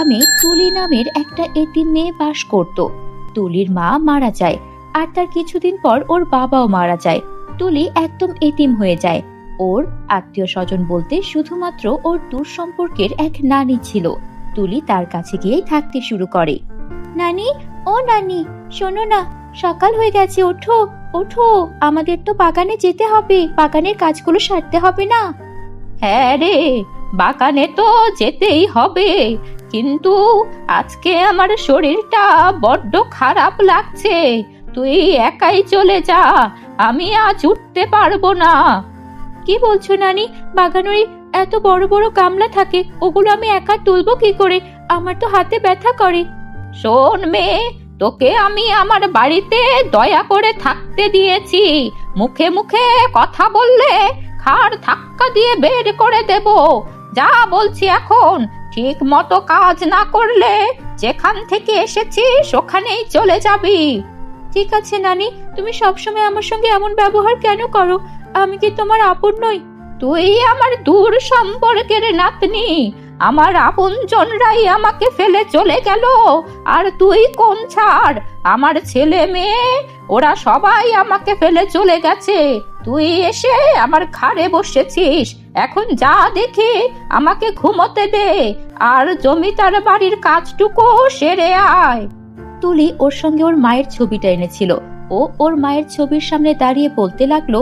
গ্রামে তুলি নামের একটা এতিম মেয়ে বাস করত। তুলির মা মারা যায়, আর তার কিছুদিন পর ওর বাবাও মারা যায়। তুলি একদম এতিম হয়ে যায়। ওর আত্মীয় স্বজন বলতে শুধুমাত্র ওর দূর সম্পর্কের এক নানি ছিল। তুলি তার কাছে গিয়েই থাকতে শুরু করে। নানি, ও নানি, শোনো না, সকাল হয়ে গেছে, ওঠো ওঠো। আমাদের তো বাগানে যেতে হবে, বাগানের কাজগুলো সারতে হবে না। হ্যাঁ রে। বাগানে তো যেতেই হবে। কিন্তু আজকে আমার শরীরটা বড্ড খারাপ লাগছে। তুই একাই চলে যা, আমি আজ উঠতে পারব না। কি বলছো নানি? বাগানে ওই এত বড় বড় গামলা থাকে, ওগুলো আমি একা তুলবো কি করে? আমার তো হাতে ব্যথা করে। শোন মেয়ে, তোকে আমি আমার বাড়িতে দয়া করে থাকতে দিয়েছি। মুখে মুখে কথা বললে খাড় ধাক্কা দিয়ে বের করে দেব। যা বলছি এখন, ঠিক মতো কাজ না করলে যেখান থেকে এসেছিস ওখানেই চলে যাবি। ঠিক আছে, নানি, তুমি সবসময় আমার সঙ্গে এমন ব্যবহার কেন করো? আমি কি তোমার আপন নই? তুই আমার দূর সম্পর্কের নাতনি। আমার আপন জনরাই আমাকে ফেলে চলে গেল। আর তুই কোন ছাড়? আমার ছেলে মেয়ে, ওরা সবাই আমাকে ফেলে চলে গেছে। তুই এসে আমার ঘাড়ে বসেছিস। এখন যা দেখি আমাকে ঘুমোতে দে, আর জমিদার বাড়ির কাজটুকু সেরে আয়। তুলি ওর সঙ্গে ওর মায়ের ছবিটা এনেছিল। ও ওর মায়ের ছবির সামনে দাঁড়িয়ে বলতে লাগল,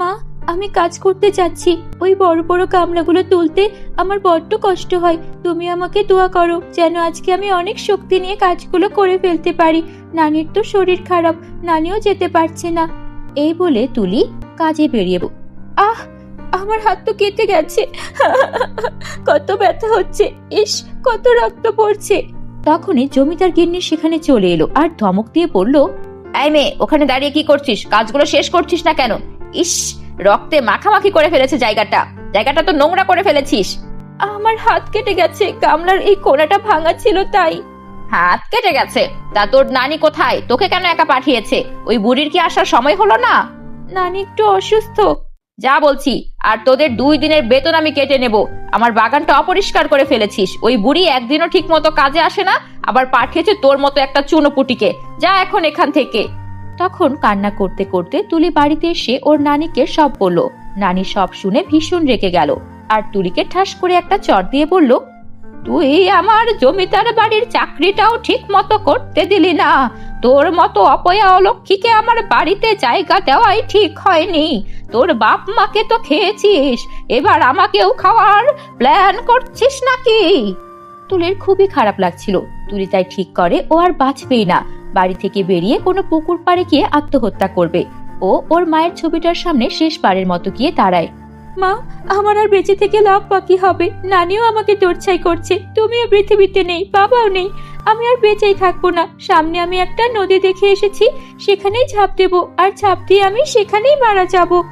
মা, আমি কাজ করতে যাচ্ছি। ওই বড় বড় গামলাগুলো তুলতে আমার বড্ড কষ্ট হয়। তুমি আমাকে দোয়া করো যেন আজকে আমি অনেক শক্তি নিয়ে কাজগুলো করে ফেলতে পারি। নানির তো শরীর খারাপ, নানিও যেতে পারছে না। এই বলে তুলি কাজে বেরিয়ে আহ আমার হাত তো কেটে গেছে। কত ব্যথা হচ্ছে। ইস কত রক্ত পড়ছে। তখনই জমিদার গিন্নি সেখানে চলে এলো আর ধমক দিয়ে বলল এই মেয়ে ওখানে দাঁড়িয়ে কি করছিস? কাজগুলো শেষ করছিস না কেন? ইস রক্তে মাখামাখি করে ফেলেছে জায়গাটা। জায়গাটা তো নোংরা করে ফেলেছিস। আমার হাত কেটে গেছে। গামলার এই কোনাটা ভাঙা ছিল তাই। হাত কেটে গেছে? তা তোর নানি কোথায়? তোকে কেন একা পাঠিয়েছে? ওই বুড়ির কি আসার সময় হলো না? নানি একটু অসুস্থ। যা বলছি, আর তোদের দুই দিনের বেতন আমি কেটে নেব। আমার বাগানটা অপরিষ্কার করে ফেলেছিস। ওই বুড়ি একদিনও ঠিক মতো কাজে আসে না, আবার পাঠিয়েছে তোর মতো একটা চুনোপুটিকে। যা এখন এখান থেকে। তখন কান্না করতে করতে তুলি বাড়িতে এসে ওর নানিকে সব বলল। নানি সব শুনে ভীষণ রেগে গেল। আর তুলিকে ঠাস করে একটা চট দিয়ে বলল তুই আমার জমিদার বাড়ির চাকরিটাও ঠিক মতো করতে দিলি না। তোর মতো অপয়া অলক্ষীকে আমার বাড়িতে জায়গা দেওয়াই ঠিক হয়নি। তোর বাপ মাকে তো খেয়েছিস, এবার আমাকেও খাওয়ার প্ল্যান করছিস নাকি? তুলির খুবই খারাপ লাগছিল। তুলি তাই ঠিক করে, ও আর বাঁচবেই না। বাড়ি থেকে বেরিয়ে কোনো পুকুর পাড়ে গিয়ে আত্মহত্যা করবে। ও ওর মায়ের ছবিটার সামনে শেষবারের মতো গিয়ে দাঁড়ায়। মা, আমার আর বেঁচে থেকে লাভ বাকি হবে। নানিও আমাকে দোরছাই করছে। তুমিও পৃথিবীতে নেই, বাবাও নেই। আমি আর বেঁচেই থাকব না। সামনে আমি একটা নদী দেখে এসেছি, সেখানেই ঝাঁপ দেবো। আর ঝাঁপ দিয়ে আমি সেখানেই মারা যাব।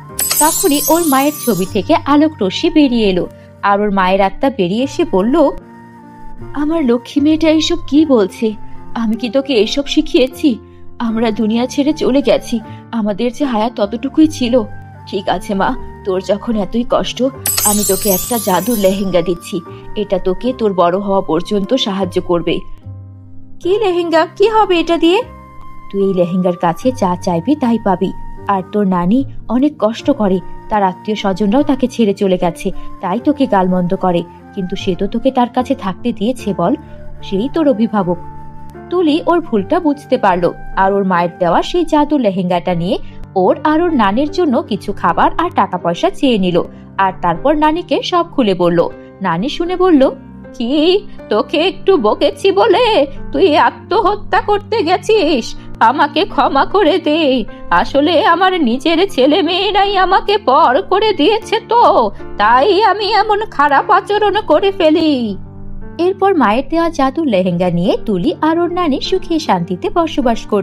তখনই ওর মায়ের ছবি থেকে আলোক রশ্মি বেরিয়ে এলো। আর ওর মায়ের আত্মা বেরিয়ে এসে বলল, আমার লক্ষ্মী মেয়েটা এইসব কি বলছে? আমি কি তোকে এইসব শিখিয়েছি? আমরা দুনিয়া ছেড়ে চলে গেছি। আমাদের যে হায়া ততটুকুই ছিল। ঠিক আছে মা তোর যখন এতই কষ্ট, আমি তোকে একটা জাদুর লেহেঙ্গা দিচ্ছি। এটা তোকে তোর বড় হওয়া পর্যন্ত সাহায্য করবে। কি লেহেঙ্গা? কি হবে এটা দিয়ে? তুই এই লেহেঙ্গার কাছে যা চাইবি তাই পাবি। আর তোর নানি অনেক কষ্ট করে। তার আত্মীয় স্বজনরাও তাকে ছেড়ে চলে গেছে। তাই তোকে গালমন্দ করে। কিন্তু সে তো তোকে তার কাছে থাকতে দিয়েছে, বল। সেই তোর অভিভাবক। তুলি ওর ভুলটা বুঝতে পারল। আর ওর মায়ের দেওয়া সেই জাদুর লেহেঙ্গাটা নিয়ে ওর আর ওর নানের জন্য কিছু খাবার আর টাকা পয়সা চেয়ে নিল। আর তারপর নানিকে সব খুলে বলল। নানি শুনে বলল, কি, তোকে একটু বকেছি বলে তুই আত্মহত্যা করতে গেছিস? আমাকে ক্ষমা করে দে। আসলে আমার নিজের ছেলে মেয়েরাই আমাকে পর করে দিয়েছে তো, তাই আমি এমন খারাপ আচরণ করে ফেলি। এরপর মায়ের দেওয়া জাদুর লেহেঙ্গা নিয়ে তুলি আর ওর নানি সুখে শান্তিতে বসবাস করত।